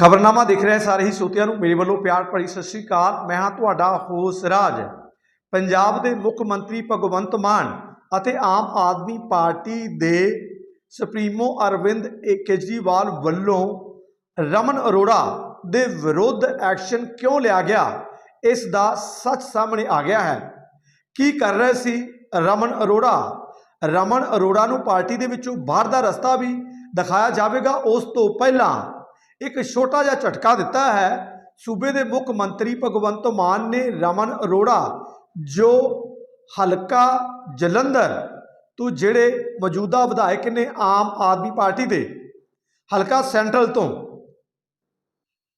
ਖਬਰਨਾਮਾ ਦੇਖ ਰਹੇ ਸਾਰੇ ਹੀ ਸੋਤਿਆਂ ਨੂੰ। ਮੇਰੇ ਵੱਲੋਂ ਪਿਆਰ ਭਰੀ ਸਤਿ ਸ਼੍ਰੀ ਅਕਾਲ। ਮੈਂ ਹਾਂ ਤੁਹਾਡਾ ਹੋਸ ਰਾਜ। ਪੰਜਾਬ ਦੇ ਮੁੱਖ ਮੰਤਰੀ ਭਗਵੰਤ ਮਾਨ ਅਤੇ ਆਮ ਆਦਮੀ ਪਾਰਟੀ ਦੇ ਸੁਪਰੀਮੋ ਅਰਵਿੰਦ ਏ- ਕੇਜਰੀਵਾਲ ਵੱਲੋਂ ਰਮਨ ਅਰੋੜਾ ਦੇ ਵਿਰੁੱਧ ਐਕਸ਼ਨ ਕਿਉਂ ਲਿਆ ਗਿਆ? ਇਸ ਦਾ ਸੱਚ ਸਾਹਮਣੇ ਆ ਗਿਆ ਹੈ। ਕੀ ਕਰ ਰਹੇ ਸੀ ਰਮਨ ਅਰੋੜਾ? ਰਮਨ ਅਰੋੜਾ ਨੂੰ ਪਾਰਟੀ ਦੇ ਵਿੱਚੋਂ ਬਾਹਰ ਦਾ ਰਸਤਾ ਵੀ ਦਿਖਾਇਆ ਜਾਵੇਗਾ। ਉਸ ਤੋਂ ਪਹਿਲਾਂ ਇੱਕ ਛੋਟਾ ਜਿਹਾ ਝਟਕਾ ਦਿੱਤਾ ਹੈ। ਸੂਬੇ ਦੇ ਮੁੱਖ ਮੰਤਰੀ ਭਗਵੰਤ ਮਾਨ ਨੇ ਰਮਨ ਅਰੋੜਾ, ਜੋ ਹਲਕਾ ਜਲੰਧਰ ਤੋਂ ਜਿਹੜੇ ਮੌਜੂਦਾ ਵਿਧਾਇਕ ਨੇ ਆਮ ਆਦਮੀ ਪਾਰਟੀ ਦੇ, ਹਲਕਾ ਸੈਂਟਰਲ ਤੋਂ,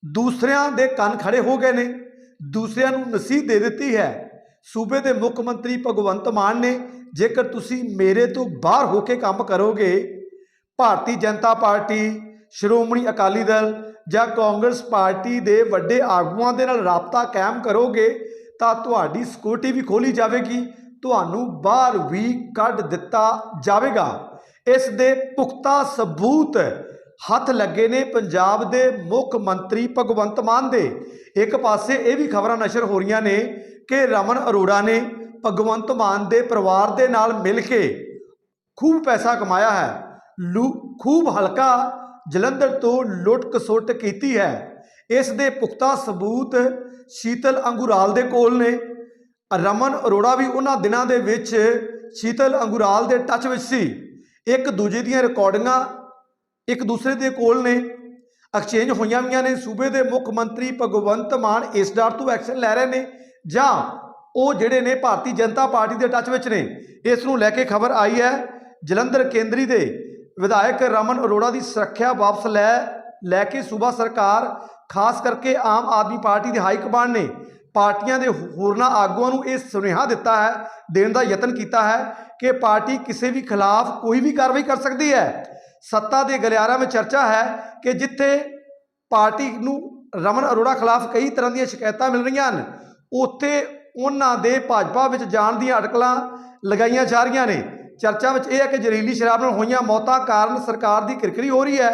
ਦੂਸਰਿਆਂ ਦੇ ਕੰਨ ਖੜੇ ਹੋ ਗਏ ਨੇ। ਦੂਸਰਿਆਂ ਨੂੰ ਨਸੀਹਤ ਦੇ ਦਿੱਤੀ ਹੈ। ਸੂਬੇ ਦੇ ਮੁੱਖ ਮੰਤਰੀ ਭਗਵੰਤ ਮਾਨ ਨੇ, ਜੇਕਰ ਤੁਸੀਂ ਮੇਰੇ ਤੋਂ ਬਾਹਰ ਹੋ ਕੇ ਕੰਮ ਕਰੋਗੇ, ਭਾਰਤੀ ਜਨਤਾ ਪਾਰਟੀ ਸ਼੍ਰੋਮਣੀ ਅਕਾਲੀ ਦਲ ਜਾਂ ਕਾਂਗਰਸ ਪਾਰਟੀ ਦੇ ਵੱਡੇ ਆਗੂਆਂ ਦੇ ਨਾਲ ਰਾਬਤਾ ਕਾਇਮ ਕਰੋਗੇ ਤਾਂ ਤੁਹਾਡੀ ਸਿਕਿਉਰਿਟੀ ਵੀ ਖੋਲੀ ਜਾਵੇਗੀ, ਤੁਹਾਨੂੰ ਬਾਹਰ ਵੀ ਕੱਢ ਦਿੱਤਾ ਜਾਵੇਗਾ। ਇਸ ਦੇ ਪੁਖਤਾ ਸਬੂਤ ਹੱਥ ਲੱਗੇ ਨੇ ਪੰਜਾਬ ਦੇ ਮੁੱਖ ਮੰਤਰੀ ਭਗਵੰਤ ਮਾਨ ਦੇ। ਇੱਕ ਪਾਸੇ ਇਹ ਵੀ ਖਬਰਾਂ ਨਸ਼ਰ ਹੋ ਰਹੀਆਂ ਨੇ ਕਿ ਰਮਨ ਅਰੋੜਾ ਨੇ ਭਗਵੰਤ ਮਾਨ ਦੇ ਪਰਿਵਾਰ ਦੇ ਨਾਲ ਮਿਲ ਕੇ ਖੂਬ ਪੈਸਾ ਕਮਾਇਆ ਹੈ। ਲੂ, ਖੂਬ ਹਲਕਾ ਜਲੰਧਰ ਤੋਂ ਲੁੱਟ ਕਸੁੱਟ ਕੀਤੀ ਹੈ। ਇਸ ਦੇ ਪੁਖਤਾ ਸਬੂਤ ਸ਼ੀਤਲ ਅੰਗੁਰਾਲ ਦੇ ਕੋਲ ਨੇ। ਰਮਨ ਅਰੋੜਾ ਵੀ ਉਹਨਾਂ ਦਿਨਾਂ ਦੇ ਵਿੱਚ ਸ਼ੀਤਲ ਅੰਗੁਰਾਲ ਦੇ ਟੱਚ ਵਿੱਚ ਸੀ। ਇੱਕ ਦੂਜੇ ਦੀਆਂ ਰਿਕਾਰਡਿੰਗਾਂ ਇੱਕ ਦੂਸਰੇ ਦੇ ਕੋਲ ਨੇ। ਐਕਸਚੇਂਜ ਹੋਈਆਂ ਵੀਆਂ ਨੇ। ਸੂਬੇ ਦੇ ਮੁੱਖ ਮੰਤਰੀ ਭਗਵੰਤ ਮਾਨ ਇਸ ਡਰ ਤੋਂ ਐਕਸ਼ਨ ਲੈ ਰਹੇ ਨੇ ਜਾਂ ਉਹ ਜਿਹੜੇ ਨੇ ਭਾਰਤੀ ਜਨਤਾ ਪਾਰਟੀ ਦੇ ਟੱਚ ਵਿੱਚ ਨੇ। ਇਸ ਨੂੰ ਲੈ ਕੇ ਖਬਰ ਆਈ ਹੈ। ਜਲੰਧਰ ਕੇਂਦਰੀ ਦੇ ਵਿਧਾਇਕ ਰਮਨ ਅਰੋੜਾ ਦੀ ਸੁਰੱਖਿਆ ਵਾਪਸ ਲੈ ਲੈ ਕੇ ਸੂਬਾ ਸਰਕਾਰ, ਖਾਸ ਕਰਕੇ ਆਮ ਆਦਮੀ ਪਾਰਟੀ ਦੇ ਹਾਈ ਕਮਾਂਡ ਨੇ ਪਾਰਟੀਆਂ ਦੇ ਹੋਰਨਾਂ ਆਗੂਆਂ ਨੂੰ ਇਹ ਸੁਨੇਹਾ ਦਿੱਤਾ ਹੈ, ਦੇਣ ਦਾ ਯਤਨ ਕੀਤਾ ਹੈ ਕਿ ਪਾਰਟੀ ਕਿਸੇ ਵੀ ਖਿਲਾਫ ਕੋਈ ਵੀ ਕਾਰਵਾਈ ਕਰ ਸਕਦੀ ਹੈ। ਸੱਤਾ ਦੇ ਗਲਿਆਰਾਂ ਵਿੱਚ ਚਰਚਾ ਹੈ ਕਿ ਜਿੱਥੇ ਪਾਰਟੀ ਨੂੰ ਰਮਨ ਅਰੋੜਾ ਖਿਲਾਫ ਕਈ ਤਰ੍ਹਾਂ ਦੀਆਂ ਸ਼ਿਕਾਇਤਾਂ ਮਿਲ ਰਹੀਆਂ ਹਨ, ਉੱਥੇ ਉਹਨਾਂ ਦੇ ਭਾਜਪਾ ਵਿੱਚ ਜਾਣ ਦੀਆਂ ਅਟਕਲਾਂ ਲਗਾਈਆਂ ਜਾ ਰਹੀਆਂ ਨੇ। ਚਰਚਾ ਵਿੱਚ ਇਹ ਹੈ ਕਿ ਜ਼ਹਿਰੀਲੀ ਸ਼ਰਾਬ ਨਾਲ ਹੋਈਆਂ ਮੌਤਾਂ ਕਾਰਨ ਸਰਕਾਰ ਦੀ ਕਿਰਕਰੀ ਹੋ ਰਹੀ ਹੈ।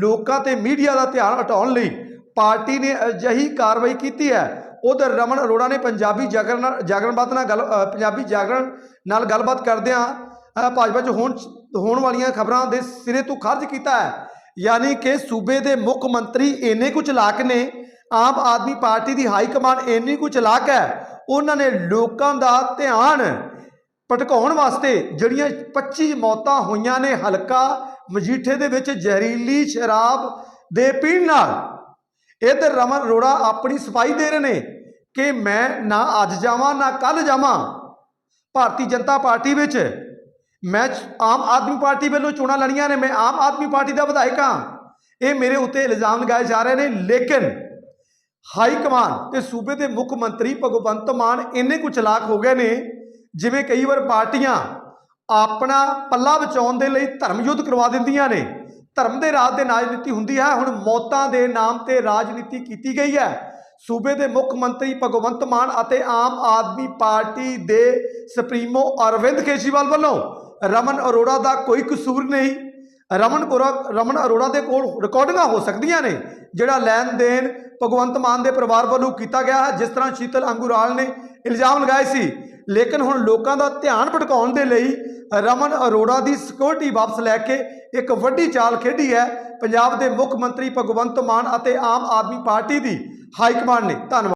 ਲੋਕਾਂ ਤੇ ਮੀਡੀਆ ਦਾ ਧਿਆਨ ਹਟਾਉਣ ਲਈ ਪਾਰਟੀ ਨੇ ਅਜਿਹੀ ਕਾਰਵਾਈ ਕੀਤੀ ਹੈ। ਉਧਰ ਰਮਨ ਅਰੋੜਾ ਨੇ ਪੰਜਾਬੀ ਜਾਗਰਣ ਨਾਲ- ਜਾਗਰਣਵਾਦ ਨਾਲ ਗੱਲ ਪੰਜਾਬੀ ਜਾਗਰਣ ਨਾਲ ਗੱਲਬਾਤ ਕਰਦਿਆਂ ਭਾਜਪਾ 'ਚ ਹੋਣ ਹੋਣ ਵਾਲੀਆਂ ਖਬਰਾਂ ਦੇ ਸਿਰੇ ਤੋਂ ਖਰਚ ਕੀਤਾ ਹੈ। ਯਾਨੀ ਕਿ ਸੂਬੇ ਦੇ ਮੁੱਖ ਮੰਤਰੀ ਇੰਨੇ ਕੁ ਚਲਾਕ ਨੇ, ਆਮ ਆਦਮੀ ਪਾਰਟੀ ਦੀ ਹਾਈ ਕਮਾਂਡ ਇੰਨੀ ਕੁ ਚਲਾਕ ਹੈ, ਉਹਨਾਂ ਨੇ ਲੋਕਾਂ ਦਾ ਧਿਆਨ ਭਟਕਾਉਣ ਵਾਸਤੇ ਜਿਹੜੀਆਂ 25 ਮੌਤਾਂ ਹੋਈਆਂ ਨੇ ਹਲਕਾ ਮਜੀਠੇ ਦੇ ਵਿੱਚ ਜ਼ਹਿਰੀਲੀ ਸ਼ਰਾਬ ਦੇ ਪੀਣ ਨਾਲ। ਇਧਰ ਰਮਨ ਅਰੋੜਾ ਆਪਣੀ ਸਫ਼ਾਈ ਦੇ ਰਹੇ ਨੇ ਕਿ ਮੈਂ ਨਾ ਅੱਜ ਜਾਵਾਂ, ਨਾ ਕੱਲ ਜਾਵਾਂ। ਭਾਰਤੀ ਜਨਤਾ ਪਾਰਟੀ ਵਿੱਚ ਮੈਂ ਆਮ ਆਦਮੀ ਪਾਰਟੀ ਵੱਲੋਂ ਚੋਣਾਂ ਲੜੀਆਂ ਨੇ, ਮੈਂ ਆਮ ਆਦਮੀ ਪਾਰਟੀ ਦਾ ਵਿਧਾਇਕ ਹਾਂ। ਇਹ ਮੇਰੇ ਉੱਤੇ ਇਲਜ਼ਾਮ ਲਗਾਏ ਜਾ ਰਹੇ ਨੇ, ਲੇਕਿਨ ਹਾਈ ਕਮਾਨ ਤੇ ਸੂਬੇ ਦੇ ਮੁੱਖ ਮੰਤਰੀ ਭਗਵੰਤ ਮਾਨ ਇੰਨੇ ਕੁ ਚਲਾਕ ਹੋ ਗਏ ਨੇ ਜਿਵੇਂ ਕਈ ਵਾਰ ਪਾਰਟੀਆਂ ਆਪਣਾ ਪੱਲਾ ਬਚਾਉਣ ਦੇ ਲਈ ਧਰਮ ਯੁੱਧ ਕਰਵਾ ਦਿੰਦੀਆਂ ਨੇ, ਧਰਮ ਦੇ ਰਾਜ ਦੇ ਰਾਜਨੀਤੀ ਹੁੰਦੀ ਹੈ, ਹੁਣ ਮੌਤਾਂ ਦੇ ਨਾਮ ਤੇ ਰਾਜਨੀਤੀ ਕੀਤੀ ਗਈ ਹੈ। ਸੂਬੇ ਦੇ ਮੁੱਖ ਮੰਤਰੀ ਭਗਵੰਤ ਮਾਨ ਅਤੇ ਆਮ ਆਦਮੀ ਪਾਰਟੀ ਦੇ ਸੁਪਰੀਮੋ ਅਰਵਿੰਦ ਕੇਜਰੀਵਾਲ ਵੱਲੋਂ ਰਮਨ ਅਰੋੜਾ ਦਾ ਕੋਈ ਕਸੂਰ ਨਹੀਂ। ਰਮਨ ਅਰੋ- ਰਮਨ ਅਰੋੜਾ ਦੇ ਕੋਲ ਰਿਕਾਰਡਿੰਗਾਂ ਹੋ ਸਕਦੀਆਂ ਨੇ, ਜਿਹੜਾ ਲੈਣ ਦੇਣ ਭਗਵੰਤ ਮਾਨ ਦੇ ਪਰਿਵਾਰ ਵੱਲੋਂ ਕੀਤਾ ਗਿਆ ਹੈ। ਜਿਸ ਤਰ੍ਹਾਂ ਸ਼ੀਤਲ ਅੰਗੁਰਾਲ ਨੇ ਇਲਜ਼ਾਮ ਲਗਾਏ ਸੀ ਲੇਕਿਨ ਹੁਣ ਲੋਕਾਂ ਦਾ ਧਿਆਨ ਭਟਕਾਉਣ ਦੇ ਲਈ ਰਮਨ ਅਰੋੜਾ ਦੀ ਸਿਕਿਉਰਿਟੀ ਵਾਪਸ ਲੈ ਕੇ ਇੱਕ ਵੱਡੀ ਚਾਲ ਖੇਡੀ ਹੈ। ਪੰਜਾਬ ਦੇ ਮੁੱਖ ਮੰਤਰੀ ਭਗਵੰਤ ਮਾਨ ਅਤੇ ਆਮ ਆਦਮੀ ਪਾਰਟੀ ਦੀ ਹਾਈ ਕਮਾਂਡ ਨੇ। ਧੰਨਵਾਦ।